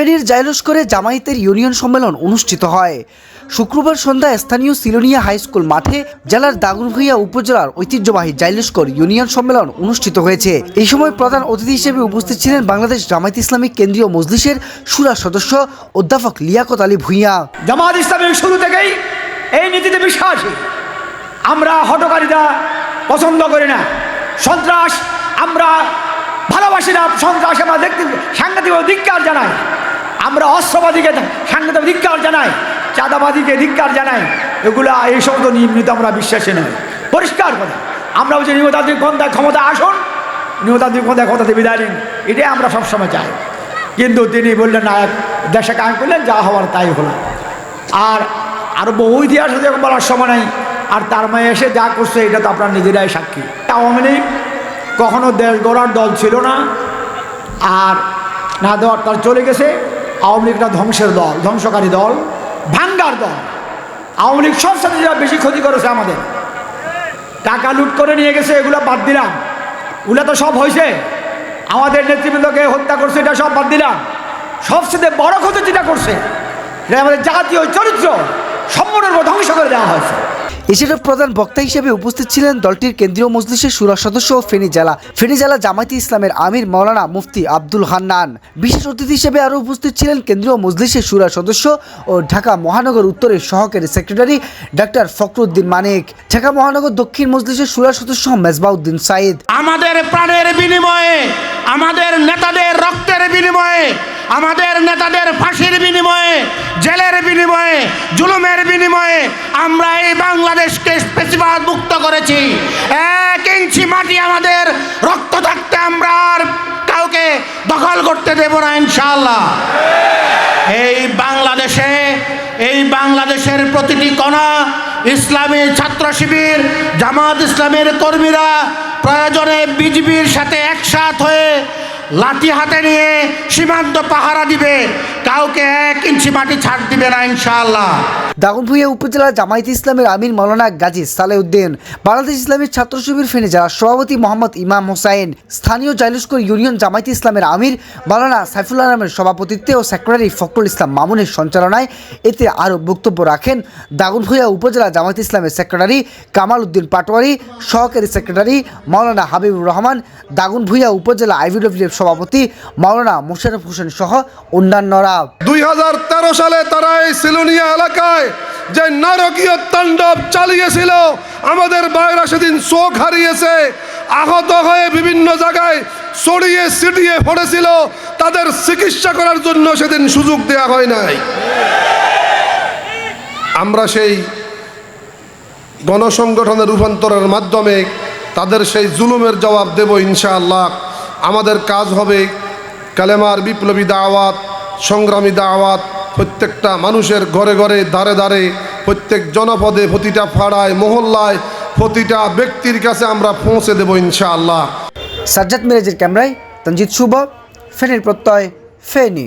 ফেনীর জাইলস্করে জামায়াতের ইউনিয়ন সম্মেলন অনুষ্ঠিত হয়। শুক্রবার সন্ধ্যায় স্থানীয় সিলোনিয়া হাই স্কুল মাঠে জেলার দাগনভূঞা উপজেলার ঐতিহ্যবাহী জাইলস্কর ইউনিয়ন সম্মেলন অনুষ্ঠিত হয়েছে। এই সময় প্রধান অতিথি হিসেবে উপস্থিত ছিলেন বাংলাদেশ জামায়াত ইসলামিক কেন্দ্রীয় মজলিসের সুরা সদস্য অধ্যাপক লিয়াকত আলী ভূঁইয়া। জামাত ইসলামের শুরু থেকেই এই নীতিতে বিশ্বাসী। আমরা হটকারীরা পছন্দ করি না। সন্ত্রাস, আমরা ভালোবাসি না। সন্ত্রাস আমরা দেখতে সাংঘাতিক ধিক্কার জানাই। আমরা অস্ত্রবাদীকে সাংঘাতিক ধিক্কার জানাই, চাঁদাবাদীকে ধিক্কার জানাই, এগুলা এই সমস্ত নিয়মিত আমরা বিশ্বাসী নয় পরিষ্কার কথা, আমরা বলছি নিয়মতান্ত্রিক পন্থায় ক্ষমতা আসুন, নিয়মতান্ত্রিক পন্থায় ক্ষমতাতে বিদায় নিন, এটাই আমরা সবসময় চাই। কিন্তু তিনি বললেন, না, এক দেশে কায়েম করলেন, যা হওয়ার তাই হলো। আর আরও বহু ইতিহাস এখন বলার সময় নাই, আর তার মায়ে এসে যা করছে, এটা তো আপনার নিজেরাই সাক্ষী। আওয়ামী লীগ কখনো দেশ গড়ার দল ছিল না, আর না দেওয়ার তার চলে গেছে আওয়ামী লীগটা ধ্বংসের দল, ধ্বংসকারী দল, ভাঙ্গার দল। আওয়ামী লীগ সবসাথে যা বেশি ক্ষতি করেছে আমাদের। টাকা লুট করে নিয়ে গেছে, এগুলো বাদ দিলাম। ওগুলো তো সব হয়েছে আমাদের নেতৃবৃন্দকে হত্যা করছে, এটা সব বাদ দিলাম। সবচেয়ে বড় ক্ষতি যেটা করছে, এটা আমাদের জাতীয় চরিত্র সম্পূর্ণ ধ্বংস করে দেওয়া হয়েছে। এছাড়া প্রধান বক্তা হিসেবে উপস্থিত ছিলেন দলটির কেন্দ্রীয় মজলিসের সুরা সদস্য ফেনী জেলা। ফেনী জেলা জামায়াতে ইসলামের আমির মাওলানা মুফতি আব্দুল হান্নান। বিশেষ অতিথি হিসেবে আরও উপস্থিত ছিলেন কেন্দ্রীয় মজলিসের সুরা সদস্য ও ঢাকা মহানগর উত্তরের সহকারী সেক্রেটারি ডাক্তার ফখরুদ্দিন মানিক। ঢাকা মহানগর দক্ষিণ মজলিসের সুরা সদস্য মেজবাউদ্দিন সাইদ। আমাদের প্রাণের বিনিময়ে, আমাদের নেতাদের রক্তের বিনিময়ে, আমাদের নেতাদের ফাঁসির বিনিময়ে, জেলের বিনিময়ে, জুলুমের বিনিময়ে আমরা এই বাংলাদেশকে স্পেসিবাদ মুক্ত করেছি। এক ইঞ্চি মাটি আমাদের রক্ত থাকতে আমরা আর কাউকে দখল করতে দেব না, ইনশাআল্লাহ। এই বাংলাদেশে, এই বাংলাদেশের প্রতিটি কণা ইসলামী ছাত্র শিবির, জামাত ইসলামের কর্মীরা প্রয়োজনে বিজিবির সাথে একসাথ হয়ে লাঠি হাতে নিয়ে সীমান্ত পাহারা দিবে। কাউকে এক ইঞ্চি মাটি ছাড় দিবে না ইনশাআল্লাহ। দাগনভূঞা উপজেলা জামায়াত ইসলামের আমির মৌলানা গাজী সালেউদ্দিন, বাংলাদেশ ইসলামের ছাত্র শিবির ফেনী জেলার সভাপতি মোহাম্মদ ইমাম হোসাইন, স্থানীয় জাইলস্কর ইউনিয়ন জামায়াত ইসলামের আমির মাওলানা সাইফুল আলমের সভাপতিত্বে ও সেক্রেটারি ফখরুল ইসলাম মামুনের সঞ্চালনায় এতে আরও বক্তব্য রাখেন দাগনভূঞা উপজেলা জামায়াত ইসলামের সেক্রেটারি কামাল উদ্দিন পাটোয়ারি, সহকারী সেক্রেটারি মাওলানা হাবিবুর রহমান, দাগনভূঞা উপজেলা আইভিডব্লিউএফ সভাপতি মাওলানা মোশারফ হোসেন সহ অন্যান্যরা। দুই সালে তারা এই সিলোনিয়া এলাকায় যে নারকীয় তাণ্ডব চালিয়েছিল, আমাদের বাইরা সেদিন চোখ হারিয়েছে, আহত হয়ে বিভিন্ন জায়গায় ছড়িয়ে ছিটিয়ে পড়েছিল, তাদের চিকিৎসা করার জন্য সেদিন সুযোগ দেওয়া হয় নাই। আমরা সেই গণসংগঠনের রূপান্তরের মাধ্যমে তাদের সেই জুলুমের জবাব দেব ইনশাআল্লাহ। আমাদের কাজ হবে কালেমার বিপ্লবী দাওয়াত, সংগ্রামী দাওয়াত, প্রত্যেকটা মানুষের ঘরে ঘরে দাঁড়ে দাঁড়ে প্রত্যেক জনপদে প্রতিটা পাড়ায়, মহল্লায় প্রতিটা ব্যক্তির কাছে আমরা পৌঁছে দেব ইনশাআল্লাহ। সাজ্জাদ মিরাজের ক্যামেরায় তঞ্জিত শুভ, ফেনীর প্রত্যয়, ফেনী।